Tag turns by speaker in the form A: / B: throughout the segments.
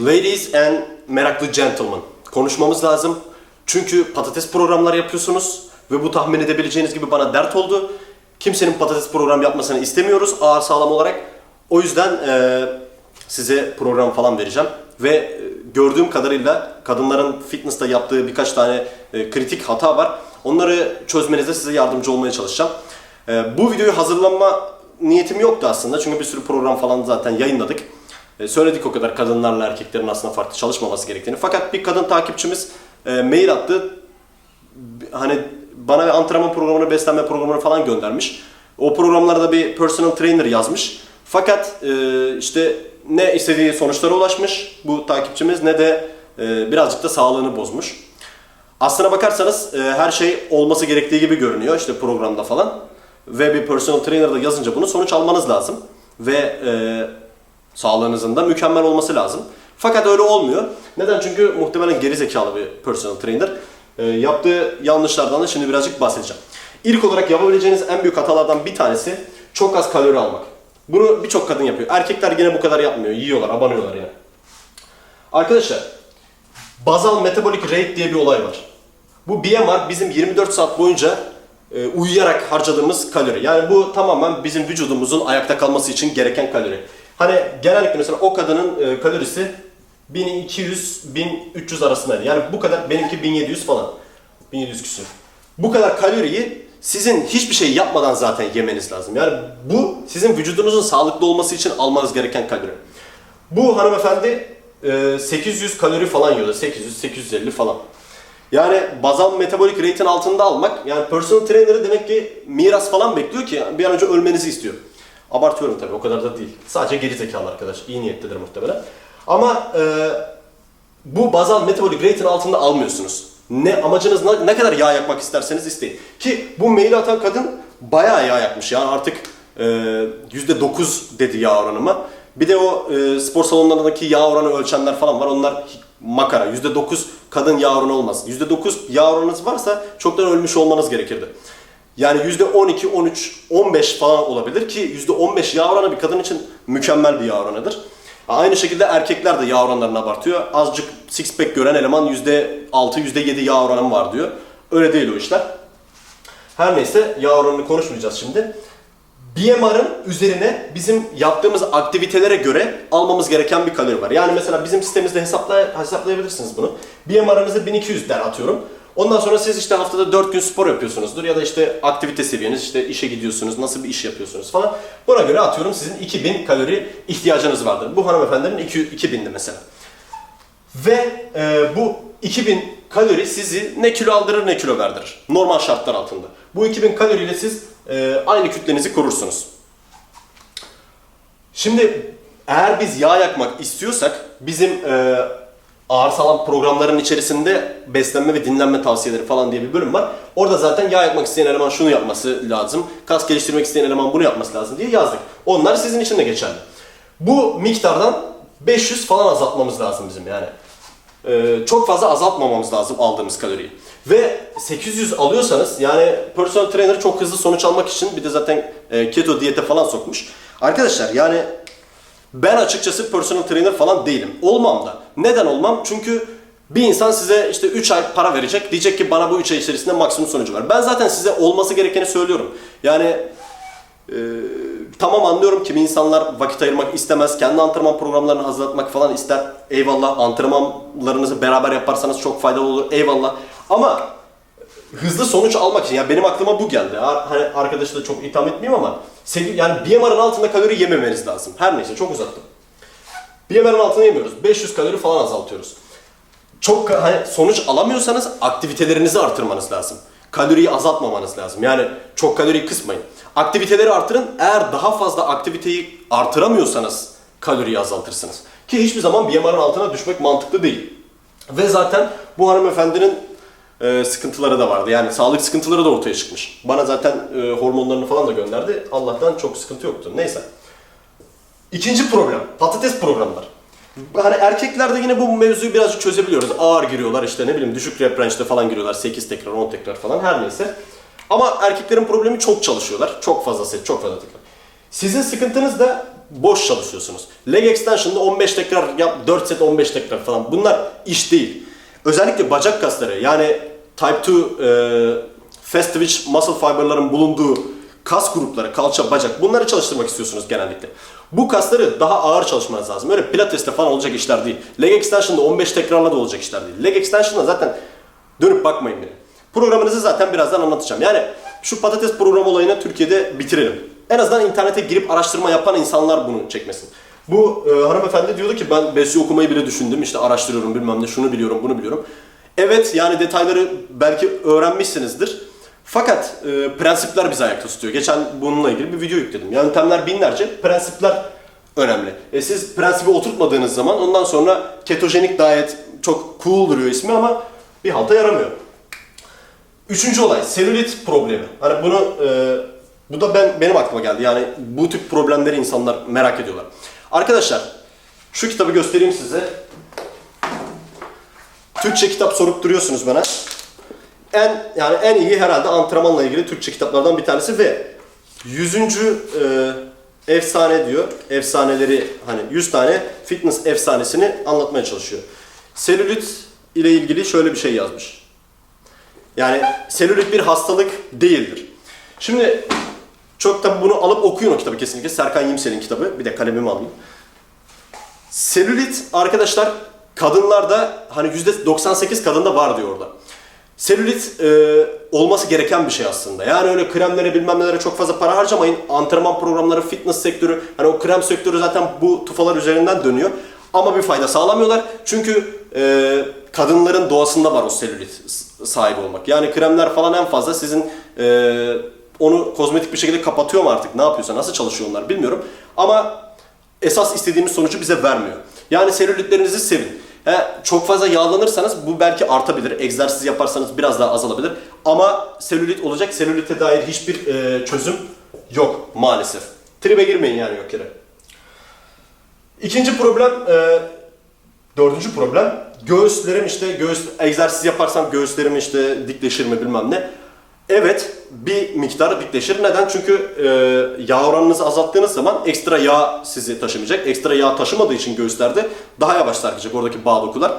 A: Ladies and meraklı gentlemen. Konuşmamız lazım. Çünkü patates programlar yapıyorsunuz ve bu tahmin edebileceğiniz gibi bana dert oldu. Kimsenin patates program yapmasını istemiyoruz ağır sağlam olarak. O yüzden eee, size program falan vereceğim. Ve e, gördüğüm kadarıyla kadınların fitness'ta yaptığı birkaç tane e, kritik hata var. Onları çözmenizde size yardımcı olmaya çalışacağım. E, bu videoyu hazırlanma niyetim yoktu aslında. Çünkü bir sürü program falan zaten yayınladık. E, söyledik o kadar kadınlarla erkeklerin aslında farklı çalışmaması gerektiğini. Fakat bir kadın takipçimiz e, mail attı. Hani bana bir antrenman programını, beslenme programını falan göndermiş. O programlarda bir personal trainer yazmış. Fakat e, işte ne istediği sonuçlara ulaşmış bu takipçimiz ne de e, birazcık da sağlığını bozmuş. Aslına bakarsanız her şey olması gerektiği gibi görünüyor işte programda falan. Ve bir personal trainer'da yazınca bunu sonuç almanız lazım. Ve sağlığınızın da mükemmel olması lazım. Fakat öyle olmuyor. Neden? Çünkü muhtemelen geri zekalı bir personal trainer. E, yaptığı yanlışlardan da şimdi birazcık bahsedeceğim. İlk olarak yapabileceğiniz en büyük hatalardan bir tanesi çok az kalori almak. Bunu birçok kadın yapıyor. Erkekler yine bu kadar yapmıyor. Yiyorlar, abanıyorlar yine. Arkadaşlar, bazal metabolic rate diye bir olay var. Bu BMR bizim 24 saat boyunca e, uyuyarak harcadığımız kalori. Yani bu tamamen bizim vücudumuzun ayakta kalması için gereken kalori. Hani genellikle mesela o kadının e, kalorisi 1200-1300 arasındaydı. Yani bu kadar, benimki 1700 falan. 1700 küsur. Bu kadar kaloriyi sizin hiçbir şey yapmadan zaten yemeniz lazım. Yani bu sizin vücudunuzun sağlıklı olması için almanız gereken kalori. Bu hanımefendi e, 800 kalori falan yiyordu. 800-850 falan. Yani bazal metabolik rate'in altında almak, yani personal trainer'ı demek ki miras falan bekliyor ki bir an önce ölmenizi istiyor. Abartıyorum tabii o kadar da değil. Sadece geri zekalı arkadaş. iyi niyetlidir muhtemelen. Ama e, bu bazal metabolik rate'in altında almıyorsunuz. Ne amacınız ne, ne kadar yağ yakmak isterseniz isteyin. Ki bu maili atan kadın bayağı yağ yakmış. Yani artık e, %9 dedi yağ oranıma. Bir de o e, spor salonlarındaki yağ oranı ölçenler falan var. Onlar makara. %9 kadın yağ oranı olmaz. %9 yağ oranınız varsa çoktan ölmüş olmanız gerekirdi. Yani %12, 13, 15 falan olabilir ki %15 yağ oranı bir kadın için mükemmel bir yağ oranıdır. Aynı şekilde erkekler de yağ oranlarını abartıyor. Azıcık six pack gören eleman %6, %7 yağ oranım var diyor. Öyle değil o işler. Her neyse yağ oranını konuşmayacağız şimdi. BMR'ın üzerine bizim yaptığımız aktivitelere göre almamız gereken bir kalori var. Yani mesela bizim sitemizde hesapla, hesaplayabilirsiniz bunu. BMR'ınızı 1200 der atıyorum. Ondan sonra siz işte haftada 4 gün spor yapıyorsunuzdur ya da işte aktivite seviyeniz, işte işe gidiyorsunuz, nasıl bir iş yapıyorsunuz falan. Buna göre atıyorum sizin 2000 kalori ihtiyacınız vardır. Bu hanımefendinin 2000'di mesela. Ve e, bu 2000 kalori sizi ne kilo aldırır ne kilo verdirir. Normal şartlar altında. Bu 2000 kaloriyle siz e, aynı kütlenizi korursunuz. Şimdi eğer biz yağ yakmak istiyorsak bizim e, ağır sağlam programların içerisinde beslenme ve dinlenme tavsiyeleri falan diye bir bölüm var. Orada zaten yağ yakmak isteyen eleman şunu yapması lazım, kas geliştirmek isteyen eleman bunu yapması lazım diye yazdık. Onlar sizin için de geçerli. Bu miktardan 500 falan azaltmamız lazım bizim yani. Ee, çok fazla azaltmamamız lazım aldığımız kaloriyi. Ve 800 alıyorsanız yani personal trainer çok hızlı sonuç almak için bir de zaten e, keto diyete falan sokmuş. Arkadaşlar yani ben açıkçası personal trainer falan değilim. Olmam da. Neden olmam? Çünkü bir insan size işte 3 ay para verecek. Diyecek ki bana bu 3 ay içerisinde maksimum sonucu ver. Ben zaten size olması gerekeni söylüyorum. Yani ee, tamam anlıyorum kimi insanlar vakit ayırmak istemez. Kendi antrenman programlarını hazırlatmak falan ister. Eyvallah antrenmanlarınızı beraber yaparsanız çok faydalı olur. Eyvallah. Ama hızlı sonuç almak için yani benim aklıma bu geldi. Hani arkadaşı da çok itham etmeyeyim ama sevi- yani BMR'ın altında kalori yememeniz lazım. Her neyse çok uzattım. BMR'ın altında yemiyoruz. 500 kalori falan azaltıyoruz. Çok hani sonuç alamıyorsanız aktivitelerinizi artırmanız lazım. Kaloriyi azaltmamanız lazım. Yani çok kaloriyi kısmayın. Aktiviteleri artırın. Eğer daha fazla aktiviteyi artıramıyorsanız kaloriyi azaltırsınız. Ki hiçbir zaman BMR'ın altına düşmek mantıklı değil. Ve zaten bu hanımefendinin e, sıkıntıları da vardı. Yani sağlık sıkıntıları da ortaya çıkmış. Bana zaten e, hormonlarını falan da gönderdi. Allah'tan çok sıkıntı yoktu. Neyse. İkinci problem, patates programlar. Hani erkeklerde yine bu mevzuyu birazcık çözebiliyoruz. Ağır giriyorlar işte ne bileyim düşük rep range'de falan giriyorlar. 8 tekrar, 10 tekrar falan her neyse. Ama erkeklerin problemi çok çalışıyorlar. Çok fazla set, çok fazla tekrar. Sizin sıkıntınız da boş çalışıyorsunuz. Leg extension'da 15 tekrar yap, 4 set 15 tekrar falan. Bunlar iş değil. Özellikle bacak kasları yani type 2 e, fast twitch muscle fiber'ların bulunduğu kas grupları, kalça, bacak bunları çalıştırmak istiyorsunuz genellikle. Bu kasları daha ağır çalışmanız lazım. Öyle pilates'te falan olacak işler değil. Leg extension'da 15 tekrarla da olacak işler değil. Leg extension'da zaten dönüp bakmayın bile. Programınızı zaten birazdan anlatacağım. Yani şu patates programı olayını Türkiye'de bitirelim. En azından internete girip araştırma yapan insanlar bunu çekmesin. Bu e, hanımefendi diyordu ki ben BSC okumayı bile düşündüm. İşte araştırıyorum bilmem ne şunu biliyorum bunu biliyorum. Evet yani detayları belki öğrenmişsinizdir. Fakat e, prensipler bizi ayakta tutuyor. Geçen bununla ilgili bir video yükledim. Yöntemler binlerce, prensipler önemli. E siz prensibi oturtmadığınız zaman ondan sonra ketojenik diyet çok cool duruyor ismi ama bir halta yaramıyor. Üçüncü olay selülit problemi. Hani bunu e, bu da ben benim aklıma geldi. Yani bu tip problemleri insanlar merak ediyorlar. Arkadaşlar şu kitabı göstereyim size. Türkçe kitap sorup duruyorsunuz bana. En yani en iyi herhalde antrenmanla ilgili Türkçe kitaplardan bir tanesi ve 100. E, efsane diyor. Efsaneleri hani 100 tane fitness efsanesini anlatmaya çalışıyor. Selülit ile ilgili şöyle bir şey yazmış. Yani selülit bir hastalık değildir. Şimdi çok da bunu alıp okuyun o kitabı kesinlikle. Serkan Yimsel'in kitabı. Bir de kalemimi alayım. Selülit arkadaşlar kadınlarda hani %98 kadında var diyor orada. Selülit e, olması gereken bir şey aslında. Yani öyle kremlere bilmem nelere çok fazla para harcamayın. Antrenman programları, fitness sektörü, hani o krem sektörü zaten bu tufalar üzerinden dönüyor. Ama bir fayda sağlamıyorlar. Çünkü e, kadınların doğasında var o selülit sahibi olmak. Yani kremler falan en fazla sizin e, onu kozmetik bir şekilde kapatıyor mu artık ne yapıyorsa nasıl çalışıyor onlar bilmiyorum. Ama esas istediğimiz sonucu bize vermiyor. Yani selülitlerinizi sevin. He, çok fazla yağlanırsanız bu belki artabilir. Egzersiz yaparsanız biraz daha azalabilir. Ama selülit olacak. Selülite dair hiçbir e, çözüm yok maalesef. Tribe girmeyin yani yok yere. İkinci problem, e, dördüncü problem göğüslerim işte göğüs egzersiz yaparsam göğüslerim işte dikleşir mi bilmem ne. Evet bir miktar dikleşir. Neden? Çünkü e, yağ oranınızı azalttığınız zaman ekstra yağ sizi taşımayacak. Ekstra yağ taşımadığı için göğüslerde daha yavaş sarkacak oradaki bağ dokular.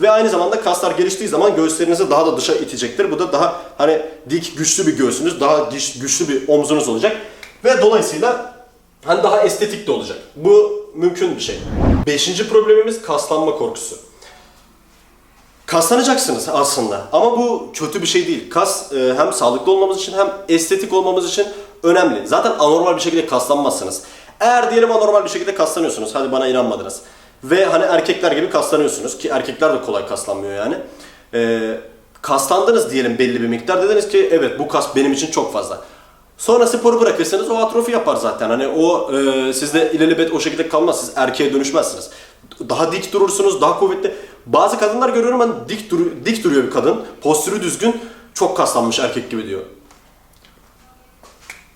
A: Ve aynı zamanda kaslar geliştiği zaman göğüslerinizi daha da dışa itecektir. Bu da daha hani dik güçlü bir göğsünüz, daha güç- güçlü bir omzunuz olacak. Ve dolayısıyla hani daha estetik de olacak. Bu mümkün bir şey. Beşinci problemimiz kaslanma korkusu. Kaslanacaksınız aslında ama bu kötü bir şey değil. Kas e, hem sağlıklı olmamız için hem estetik olmamız için önemli. Zaten anormal bir şekilde kaslanmazsınız. Eğer diyelim anormal bir şekilde kaslanıyorsunuz, hadi bana inanmadınız. Ve hani erkekler gibi kaslanıyorsunuz ki erkekler de kolay kaslanmıyor yani. E, kaslandınız diyelim belli bir miktar. Dediniz ki evet bu kas benim için çok fazla. Sonra sporu bırakırsanız o atrofi yapar zaten. Hani o e, sizde ilelebet o şekilde kalmaz. Siz erkeğe dönüşmezsiniz. Daha dik durursunuz, daha kuvvetli. Bazı kadınlar görüyorum ben dik, duru- dik duruyor bir kadın. Postürü düzgün, çok kaslanmış erkek gibi diyor.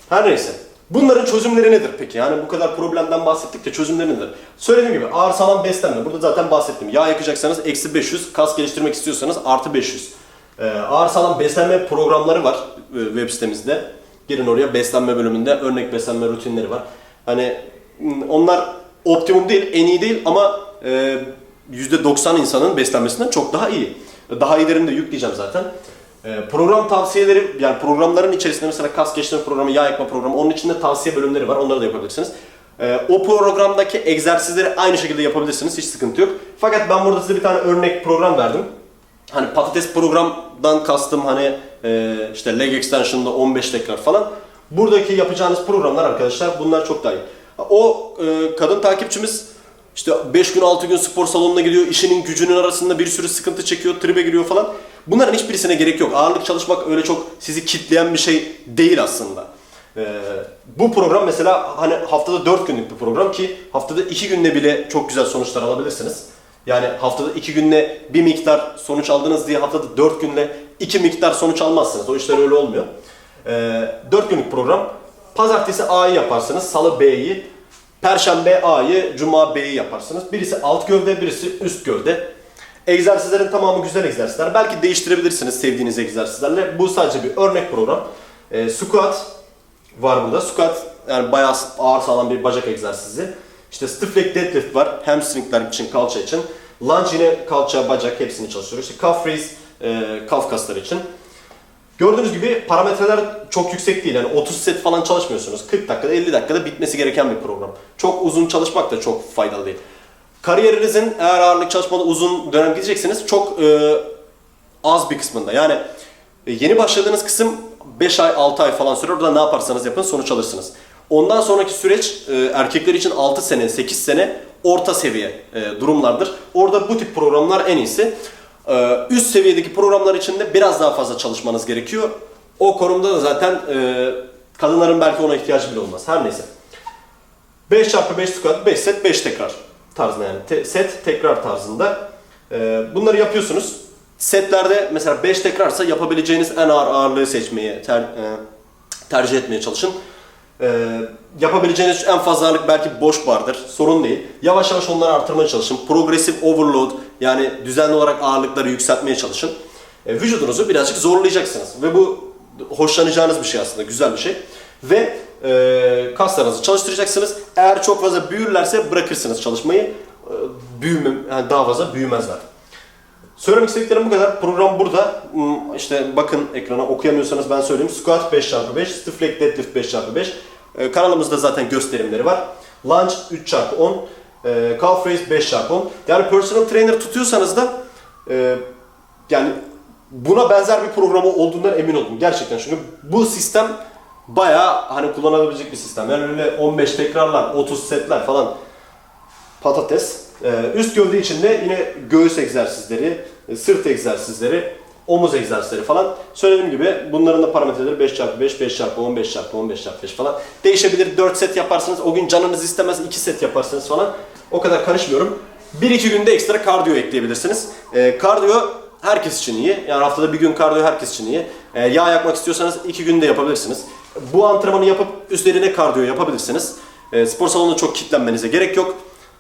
A: Her neyse. Bunların çözümleri nedir peki? Yani bu kadar problemden bahsettik de çözümleri nedir? Söylediğim gibi ağır sağlam beslenme. Burada zaten bahsettim. Yağ yakacaksanız eksi 500, kas geliştirmek istiyorsanız artı 500. Ee, ağır sağlam beslenme programları var e, web sitemizde. Girin oraya beslenme bölümünde örnek beslenme rutinleri var. Hani onlar optimum değil, en iyi değil ama e, %90 insanın beslenmesinden çok daha iyi. Daha iyilerini de yükleyeceğim zaten. Ee, Program tavsiyeleri, yani programların içerisinde mesela kas geliştirme programı, yağ yakma programı, onun içinde tavsiye bölümleri var, onları da yapabilirsiniz. Ee, O programdaki egzersizleri aynı şekilde yapabilirsiniz, hiç sıkıntı yok. Fakat ben burada size bir tane örnek program verdim. Hani patates programdan kastım hani e, işte leg extension'da 15 tekrar falan. Buradaki yapacağınız programlar arkadaşlar bunlar çok daha iyi. O e, kadın takipçimiz işte 5 gün 6 gün spor salonuna gidiyor, işinin gücünün arasında bir sürü sıkıntı çekiyor, tribe giriyor falan. Bunların hiçbirisine gerek yok. Ağırlık çalışmak öyle çok sizi kitleyen bir şey değil aslında. Ee, bu program mesela hani haftada 4 günlük bir program ki haftada 2 günde bile çok güzel sonuçlar alabilirsiniz. Yani haftada 2 günle bir miktar sonuç aldınız diye haftada 4 günle 2 miktar sonuç almazsınız. O işler öyle olmuyor. Ee, 4 günlük program. Pazartesi A'yı yaparsınız, salı B'yi, perşembe A'yı, cuma B'yi yaparsınız. Birisi alt gövde, birisi üst gövde. Egzersizlerin tamamı güzel egzersizler. Belki değiştirebilirsiniz sevdiğiniz egzersizlerle. Bu sadece bir örnek program. Ee, squat var burada. Squat yani bayağı ağır sağlam bir bacak egzersizi. İşte stiff leg deadlift var. Hamstringler için, kalça için. Lunge yine kalça, bacak hepsini çalıştırıyoruz. İşte calf raise, e, kalf kasları için. Gördüğünüz gibi parametreler çok yüksek değil. Yani 30 set falan çalışmıyorsunuz. 40 dakikada 50 dakikada bitmesi gereken bir program. Çok uzun çalışmak da çok faydalı değil. Kariyerinizin eğer ağırlık çalışmada uzun dönem gidecekseniz çok e, az bir kısmında. Yani e, yeni başladığınız kısım 5 ay 6 ay falan sürer. Orada ne yaparsanız yapın sonuç alırsınız. Ondan sonraki süreç e, erkekler için 6 sene 8 sene orta seviye e, durumlardır. Orada bu tip programlar en iyisi. E, üst seviyedeki programlar için de biraz daha fazla çalışmanız gerekiyor. O konumda da zaten e, kadınların belki ona ihtiyacı bile olmaz. Her neyse. 5 çarpı 5 squat, 5 set, 5 tekrar tarzında yani. Te- set, tekrar tarzında. Ee, bunları yapıyorsunuz. Setlerde mesela 5 tekrarsa yapabileceğiniz en ağır ağırlığı seçmeyi ter- e, tercih etmeye çalışın. Ee, yapabileceğiniz en fazla ağırlık belki boş bardır. Sorun değil. Yavaş yavaş onları artırmaya çalışın. Progressive overload yani düzenli olarak ağırlıkları yükseltmeye çalışın. E, vücudunuzu birazcık zorlayacaksınız. Ve bu hoşlanacağınız bir şey aslında. Güzel bir şey. Ve e, kaslarınızı çalıştıracaksınız. Eğer çok fazla büyürlerse bırakırsınız çalışmayı. E, büyümem, yani daha fazla büyümezler. Söylemek istediklerim bu kadar. Program burada. Hmm, İşte bakın ekrana okuyamıyorsanız ben söyleyeyim. Squat 5x5, stiff leg deadlift 5x5. Ee, kanalımızda zaten gösterimleri var. Lunge 3x10, e, calf raise 5x10. Yani personal trainer tutuyorsanız da e, yani buna benzer bir programı olduğundan emin oldum gerçekten. Çünkü bu sistem bayağı hani kullanabilecek bir sistem. Yani öyle 15 tekrarlar, 30 setler falan patates. Ee, üst gövde içinde yine göğüs egzersizleri, e, sırt egzersizleri, omuz egzersizleri falan. Söylediğim gibi bunların da parametreleri 5x5, 5x10, 5x10, 5x5 falan. Değişebilir. 4 set yaparsınız. O gün canınız istemez 2 set yaparsınız falan. O kadar karışmıyorum. 1-2 günde ekstra kardiyo ekleyebilirsiniz. Ee, kardiyo herkes için iyi. Yani haftada bir gün kardiyo herkes için iyi. Ee, yağ yakmak istiyorsanız 2 günde yapabilirsiniz. Bu antrenmanı yapıp üzerine kardiyo yapabilirsiniz. Spor salonunda çok kitlenmenize gerek yok.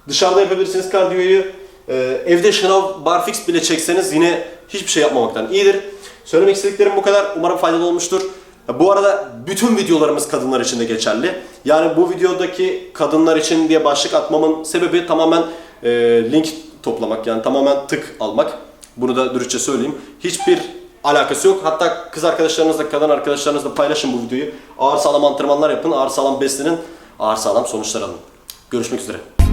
A: Dışarıda yapabilirsiniz kardiyoyu. Ee, evde şınav barfix bile çekseniz yine hiçbir şey yapmamaktan iyidir. Söylemek istediklerim bu kadar. Umarım faydalı olmuştur. Bu arada bütün videolarımız kadınlar için de geçerli. Yani bu videodaki kadınlar için diye başlık atmamın sebebi tamamen e, link toplamak. Yani tamamen tık almak. Bunu da dürüstçe söyleyeyim. Hiçbir alakası yok. Hatta kız arkadaşlarınızla, kadın arkadaşlarınızla paylaşın bu videoyu. Ağır sağlam antrenmanlar yapın, ağır sağlam beslenin, ağır sağlam sonuçlar alın. Görüşmek üzere.